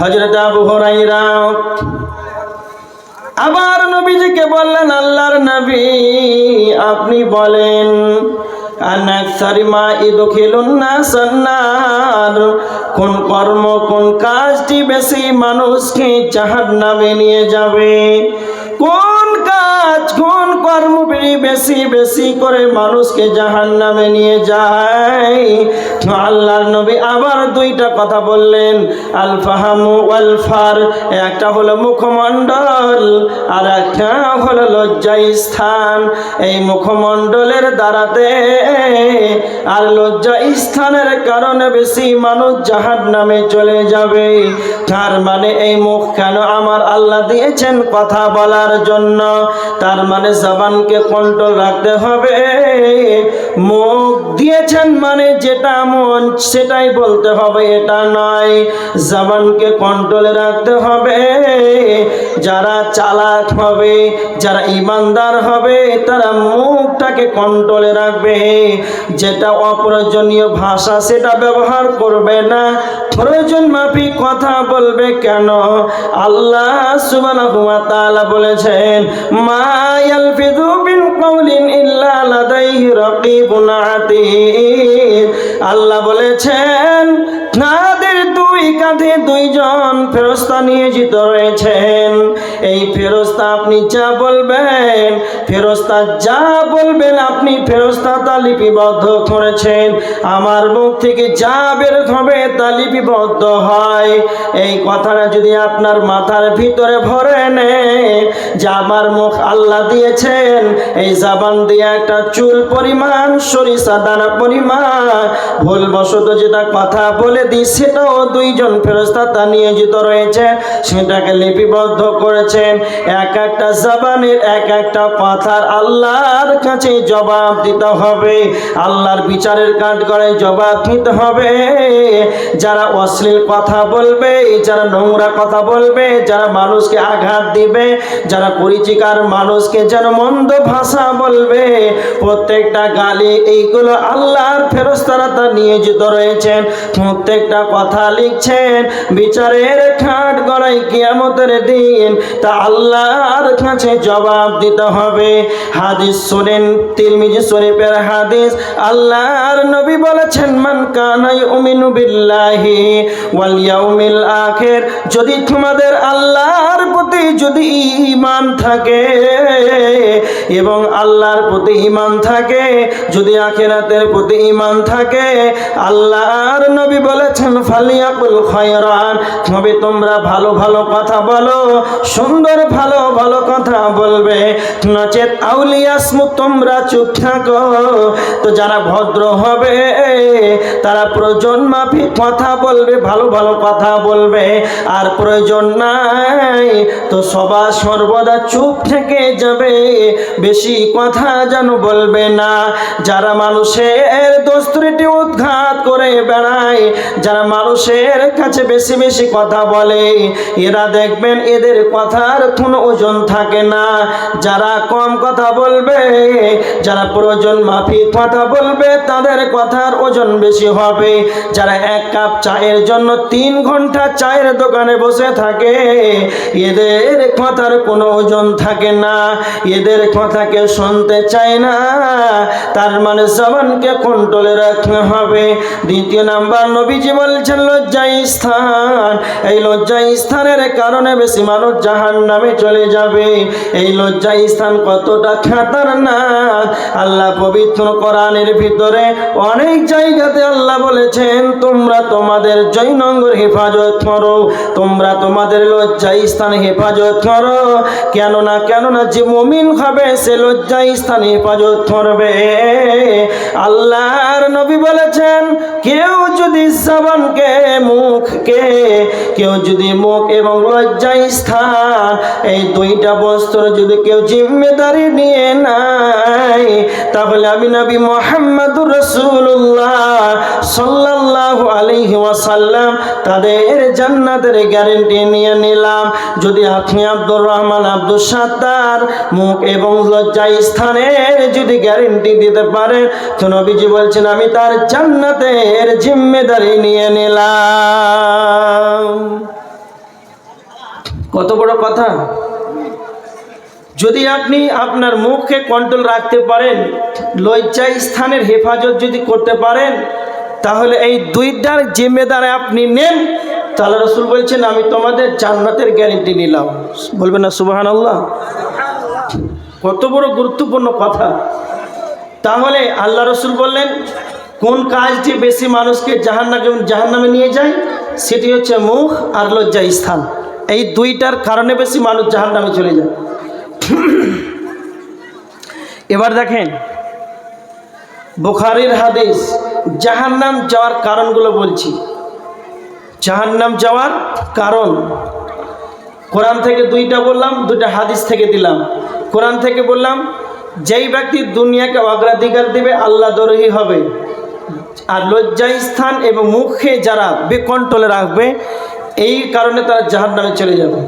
হজরত আবু হরাইরা আবার নবীজিকে বললেন, আল্লাহর নবী, আপনি বলেন কোন কর্ম, কোন কাজটি বেশি মানুষকে জাহান্নামে নিয়ে যাবে? কোন কাজ, কোন কর্ম বেশি বেশি করে মানুষকে জাহান্নামে নিয়ে যায়। তো আল্লাহর নবী আবার দুইটা কথা বললেন আল ফাহামু ওয়াল ফার একটা হলো মুখমণ্ডল, আর একটা হলো লজ্জা স্থান। এই মুখমণ্ডলের দ্বারাতে আর লজ্জা স্থানের কারণে বেশি মানুষ জাহান নামে চলে যাবে। তার মানে এই মুখ কেন আমার আল্লাহ দিয়েছেন কথা বলার জন্য? তার মানে জবানকে কন্ট্রোল রাখতে হবে। মুখ দিয়েছেন মানে যেটা মন, সেটাই বলতে হবে, এটা নয়। জবানকে কন্ট্রোলে রাখতে হবে। যারা চালাক হবে, যারা ইমানদার হবে, তারা মুখটাকে কন্ট্রোলে রাখবে। যেটা অপ্রয়োজনীয় ভাষা, সেটা ব্যবহার করবে না। প্রয়োজন মাফিক কথা বলবে কেন? আল্লাহ তাআলা বলেছেন, মা ইয়ালফিযু মিন কাউলিন ইল্লা লাদাইহি রাকিবুন আতীদ আল্লাহ বলেছেন তাদের কাঁধে দুইজন ফেরস্তা নিয়োজিত রয়েছেন, এই ফেরস্তা আপনি যা বলবেন, ফেরস্তা যা বলবেন আপনি ফেরস্তা তা লিপিবদ্ধ করেছেন। আমার মুখ থেকে যা বের হবে তা লিপিবদ্ধ হয়। এই কথাটা যদি আপনার মাথার ভিতরে ভরে নেন যে আমার মুখ আল্লাহ দিয়েছেন, এই জাবান দিয়ে একটা চুল পরিমাণ, সরিষা দানা পরিমাণ, ভুলবশত যেটা কথা বলে দিই, সেটাও দুইজন ফেরস্তা তা নিয়োজিত রয়েছে। সেটাকে লিপিবদ্ধ করেছেন। এক একটা জাবানের এক একটা কথার আল্লাহর কাছে জবাব দিতে হবে। আল্লাহর বিচারের কাঠ করে জবাব দিতে হবে। যারা অশ্লীল কথা বলবে, যারা নোংরা কথা বলবে, যারা মানুষকে আঘাত দিবে, যারা পরিচিকার মানুষকে যেন মন্দ ভাষা বলবে, প্রত্যেকটা গালি এইগুলো আল্লাহর ফেরস্তারা তা নিয়োজিত রয়েছেন। প্রত্যেকটা কথা লিখছেন। বিচারের খাট গড়াই কিয়ামতের দিন, তা আল্লাহর কাছে জবাব দিতে হবে। হাদিস শোনেন, তিরমিজি শরীফের হাদিস, আল্লাহর নবী বলেছেন, মান কানাই উমিনু বিল্লাহি ওয়াল ইয়াউমিল আখির। যদি তোমাদের আল্লাহর প্রতি যদি ঈমান থাকে এবং আল্লাহর প্রতি ঈমান থাকে, যদি আখিরাতের প্রতি ঈমান থাকে, আল্লাহর নবী বলেছেন, ফালিয়াকুল খয়রান তবে তোমরা ভালো ভালো কথা বলো, সুন্দর ভালো ভালো কথা বলবে। নচেত আউলিয়াসমু তোমরা চুপ থাকো। তো যারা ভদ্র হবে, তারা প্রয়োজন মাফিক কথা বলবে, ভালো ভালো কথা বলবে। আর প্রয়োজন নাই, তো সবা সর্বদা চুপ থেকে যাবে। বেশি কথা যেন বলবে না। যারা মানুষের দোস্তুরিটি উদ্ঘাত করে বেড়ায়, যারা মানুষের কাছে বেশি বেশি কথা বলে, এরা দেখবেন এদের কথার কোনো ওজন থাকে না। যারা কম কথা বলবে, যারা প্রয়োজন মাফিক কথা বলবে, তাদের কথার ওজন বেশি হবে। যারা এক কাপ চায়ের জন্য তিন ঘণ্টা চায়ের দোকানে বসে থাকে, এদের কথার কোনো ওজন থাকে না। এদের কথাকে শুনতে চায় না তার মানে জবানকে কন্ট্রোলে রাখতে হবে। দ্বিতীয় নাম্বার নবীজি বলছেন স্থান। এই লজ্জা স্থানের কারণে বেশি মানুষ জাহান নামে চলে যাবে। এই লজ্জা স্থান কতটা খাতার না আল্লাহ পবিত্র কোরআনের ভিতরে অনেক জায়গাতে আল্লাহ বলেছেন, তোমরা তোমাদের জৈনঙ্গর হেফাজত করো। তোমরা তোমাদের লজ্জা স্থান হেফাজত করো। কেননা কেননা যে মমিন হবে, সে লজ্জা স্থান হেফাজত করবে। আল্লাহর নবী বলেছেন কেউ যদি জবানকে মুখকে, কেউ যদি মুখ এবং লজ্জায় স্থান, এই দুইটা বস্তুর যদি কেউ জিম্মেদারি নিয়ে নাই তাহলে আমি নবী মোহাম্মদুর রসুল্লাহ সাল্লাল্লাহু আলাইহি ওয়াসাল্লাম তাদের জান্নাতের গ্যারেন্টি নিয়ে নিলাম। যদি আপনি আব্দুর রহমান আব্দুল সাত্তার মুখ এবং লজ্জা স্থানের যদি গ্যারেন্টি দিতে পারেন, তো নবীজি বলছেন, আমি তার জান্নাতের জিম্মেদারি নিয়ে নিলাম। কত বড় কথা? যদি আপনি আপনার মুখকে কন্ট্রোল রাখতে পারেন লজ্জা স্থানের হেফাজত যদি করতে পারেন, তাহলে এই দুইটার জিম্মেদারে আপনি নেন। তাহলে রসুল বলছেন, আমি তোমাদের জান্নাতের গ্যারেন্টি নিলাম। বলবেন না সুবাহান আল্লাহ কত বড় গুরুত্বপূর্ণ কথা। তাহলে আল্লাহ রসুল বললেন কোন কাজটি বেশি মানুষকে জাহান্নামে জাহান্নামে নিয়ে যায়? সেটি হচ্ছে মুখ আর লজ্জা স্থান। এই দুইটার কারণে বেশি মানুষ জাহান্নামে চলে যায়। এবার দেখেন, বুখারির হাদিস, জাহান্নাম যাওয়ার কারণগুলো বলছি। জাহান্নাম যাওয়ার কারণ, কোরআন থেকে দুইটা বললাম, দুইটা হাদিস থেকে দিলাম। কোরআন থেকে বললাম, যেই ব্যক্তি দুনিয়াকে অগ্রাধিকার দেবে, আল্লাহ দরহি হবে। আর লজ্জা স্থান এবং মুখে যারা বেকন্ট্রোলে রাখবে, এই কারণে তারা জাহার নামে চলে যাবে।